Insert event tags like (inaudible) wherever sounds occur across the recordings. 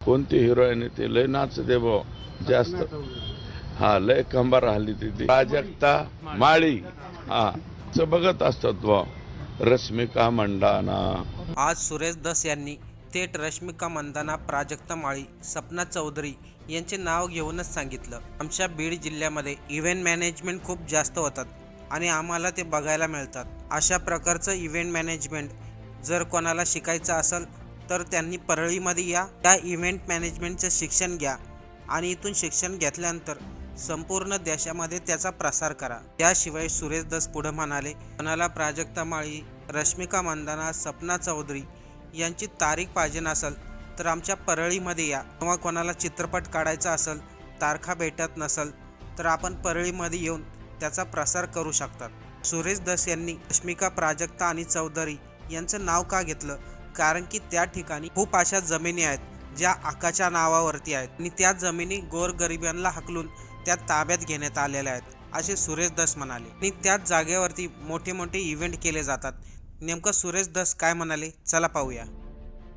कोणती हिरोईन ती? लय नाचते बो जास्त. हा लय कंबार हल्ली ती प्राजक्ता माळी. हा. बघत असतात बो रश्मिका मंडाना आज सुरेश दस यांनी थेट रश्मिका मंदाना प्राजक्ता माळी सपना चौधरी यांचे नाव घेऊनच सांगितलं. आमच्या बीड जिल्ह्यामध्ये इव्हेंट मॅनेजमेंट खूप जास्त होतात आणि आम्हाला ते बघायला मिळतात. अशा प्रकारचं इव्हेंट मॅनेजमेंट जर कोणाला शिकायचं असेल तर त्यांनी परळीमध्ये या त्या इव्हेंट मॅनेजमेंटचं शिक्षण घ्या आणि इथून शिक्षण घेतल्यानंतर संपूर्ण देशामध्ये त्याचा प्रसार करा. त्याशिवाय सुरेश दस पुढे म्हणाले कोणाला प्राजक्ता माळी रश्मिका मंदाना सपना चौधरी यांची तारीख पाहिजे नसेल तर आमच्या परळीमध्ये या. किंवा कोणाला चित्रपट काढायचा असेल तारखा भेटत नसेल तर आपण परळीमध्ये येऊन त्याचा प्रसार करू शकतात. सुरेश दस यांनी रश्मिका प्राजक्ता आणि चौधरी यांचं नाव का घेतलं? कारण की त्या ठिकाणी खूप अशा जमिनी आहेत ज्या आकाच्या नावावरती आहेत. आणि त्या जमिनी गोरगरिबांना हकलून त्या ताब्यात घेण्यात आलेल्या आहेत असे सुरेश दस म्हणाले. आणि त्याच जागेवरती मोठे मोठे इव्हेंट केले जातात. नेमकं सुरेश दस काय म्हणाले? चला पाहूया.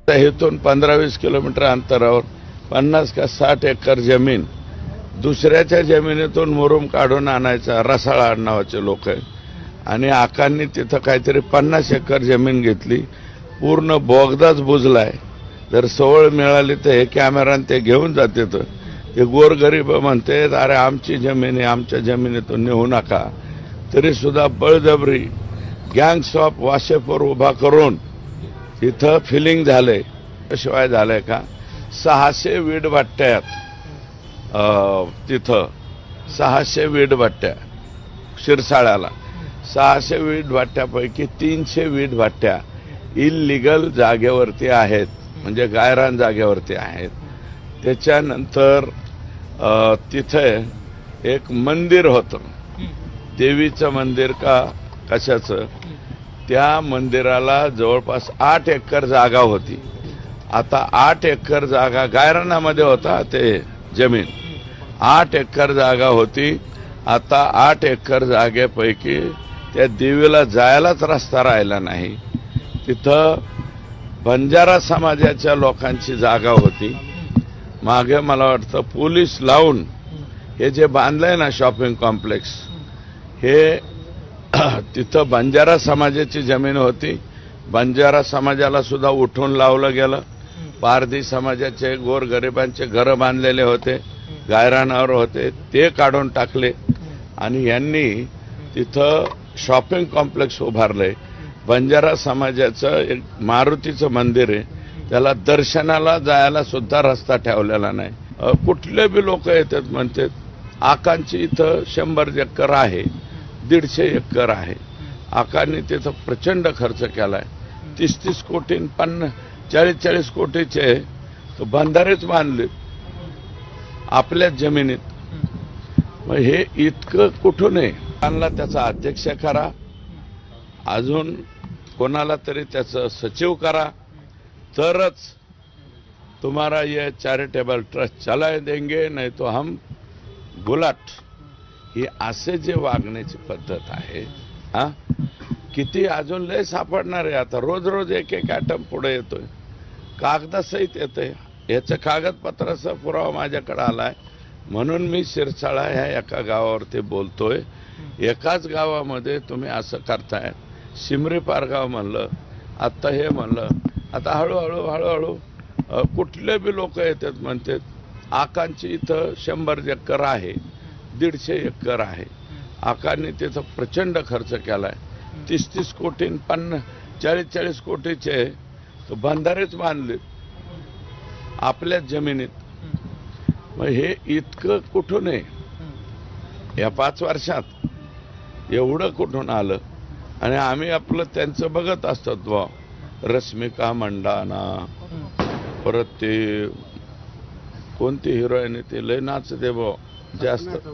तर इथून पंधरा वीस किलोमीटर अंतरावर पन्नास का साठ एकर जमीन दुसऱ्याच्या जमिनीतून मुरुम काढून आणायचा रसाळा नावाचे लोक आहे आणि आकांनी तिथं काहीतरी पन्नास एकर जमीन घेतली. पूर्ण बोगदाच बुजलाय. जर सवळ मिळाली तर हे कॅमेरान ते घेऊन जाते तर. ते गोरगरीब म्हणते अरे आमची जमीन आहे आमच्या जमिनीतून नेऊ नका. तरी सुद्धा बळजबरी गँग्स ऑफ वासेफोर उभा करून तिथं फिलिंग झालंय. शिवाय झालंय का? सहाशे वीड भट्ट्यात तिथं. सहाशे वीड भट्ट्या. शिरसाळ्याला. सहाशे वीट भाट्यापैकी तीनशे वीट भाट्या इलिगल जागेवरती आहेत. म्हणजे गायरान जागेवरती आहेत. त्याच्यानंतर तिथे एक मंदिर होतं. देवीचं मंदिर का कशाचं? त्या मंदिराला जवळपास आठ एकर जागा होती. आता आठ एकर जागा गायरानामध्ये होता ते जमीन. आठ एकर जागा होती. आता आठ एकर जागेपैकी त्या देवीला जायलाच रस्ता राहिला नाही. तिथं बंजारा समाजाच्या लोकांची जागा होती. मागे मला वाटतं पोलीस लावून हे जे बांधलंय ना शॉपिंग कॉम्प्लेक्स हे (clears throat) तिथं बंजारा समाजाची जमीन होती. बंजारा समाजाला सुद्धा उठून लावलं गेलं. पारधी समाजाचे गोरगरिबांचे घरं बांधलेले होते. गायरानावर होते. ते काढून टाकले. आणि यांनी तिथं शॉपिंग कॉम्प्लेक्स उभारलंय. बंजारा समाजाचं एक मारुतीचं मंदिर आहे. त्याला दर्शनाला जायला सुद्धा रस्ता ठेवलेला नाही. कुठले बी लोक येतात म्हणतात आकांची इथं शंभर एकर आहे दीडशे एकर आहे. आकांनी तिथं प्रचंड खर्च केलाय. तीस तीस कोटी पन्नास चाळीस चाळीस कोटीचे तो बंधारेच बांधले. आपल्याच जमिनीत. मग हे इतकं कुठून आहे? त्यांना त्याचा अध्यक्ष करा. अजून कोणाला तरी त्याचं सचिव करा. तरच तुम्हाला ये चॅरिटेबल ट्रस्ट चलाय देंगे नाही तो हम गुलाट. ही असे जे वागण्याची पद्धत आहे हा? किती अजून लय सापडणार आहे आता. रोज रोज एक एक ॲटम पुढे येतोय. कागदासहित येतोय. याचं कागदपत्राचा पुरावा माझ्याकडे आलाय. म्हणून मी शिरसाळा ह्या एका गावावरती बोलतोय. एकाच गावामध्ये तुम्ही असं करताय. शिमरी पारगाव म्हणलं आत्ता हे म्हणलं आता हळूहळू हळूहळू कुठले बी लोक येतात म्हणतात आकांची इथं शंभर एकर आहे दीडशे एकर आहे. आकांनी तिथं प्रचंड खर्च केलाय. तीस तीस कोटी पन्नास चाळीस चाळीस कोटीचे तो बंधारेच बांधले. आपल्याच जमिनीत. मग हे इतकं कुठून आहे? या पाच वर्षात एवढं कुठून आलं? आणि आम्ही आपलं त्यांचं बघत असतात बा रश्मिका मंडाना. परत ते कोणती हिरोईन ती? लय नाचते बा जास्त.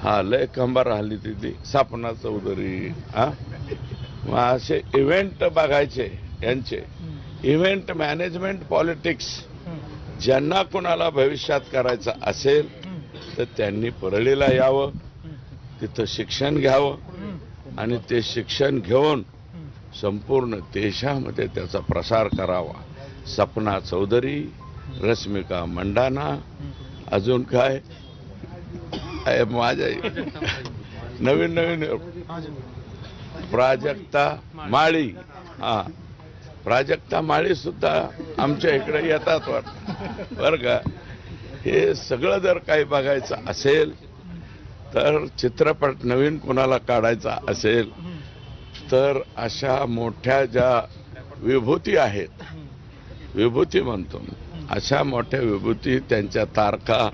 हा लय कंबार राहिली ती ती चौधरी हा? मग असे इव्हेंट बघायचे यांचे. इव्हेंट मॅनेजमेंट पॉलिटिक्स ज्यांना कोणाला भविष्यात करायचं असेल तर त्यांनी परळीला यावं. तिथं शिक्षण घ्यावं. आणि ते शिक्षण घेऊन संपूर्ण देशामध्ये त्याचा प्रसार करावा. सपना चौधरी रश्मिका मंडाना अजून काय? माझ्या नवीन नवीन प्राजक्ता माळी. हा. प्राजक्ता माळी सुद्धा आमच्या इकडे येतात वाटत. बरं का? हे सगळं जर काही बघायचं असेल तर चित्रपट नवीन कोणाला काढायचा असेल तर अशा मोठ्या ज्या विभूती आहेत विभूती म्हणतो अशा मोठ्या विभूती त्यांच्या तारखा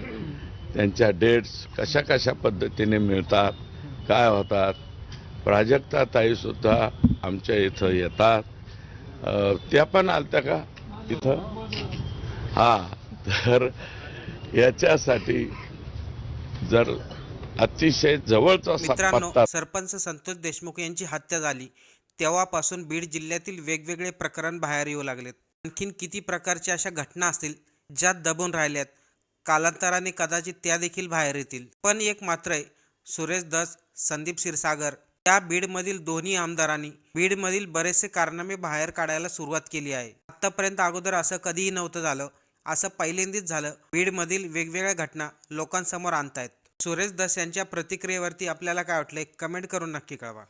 त्यांच्या डेट्स कशा कशा पद्धतीने मिळतात काय होतात प्राजक्ता ताईसुद्धा आमच्या इथं येतात. त्या पण आलत्या का इथं? हा तर याच्यासाठी जर अतिशय जवळचा मित्रांनो सरपंच संतोष देशमुख यांची हत्या झाली. तेव्हापासून बीड जिल्ह्यातील वेगवेगळे प्रकरण बाहेर येऊ लागलेत. आणखीन किती प्रकारच्या अशा घटना असतील ज्यात दबून राहिल्यात? कालांतराने कदाचित त्या देखील बाहेर येतील. पण एक मात्र आहे सुरेश दस संदीप क्षीरसागर या बीडमधील दोन्ही आमदारांनी बीडमधील बरेचसे कारनामे बाहेर काढायला सुरुवात केली आहे. आतापर्यंत अगोदर असं कधीही नव्हतं झालं. असं पहिल्यांदाच झालं. बीडमधील वेगवेगळ्या घटना लोकांसमोर आणतायत. सुरेश दस यांच्या प्रतिक्रियेवरती आपल्याला काय वाटलं कमेंट करून नक्की कळवा.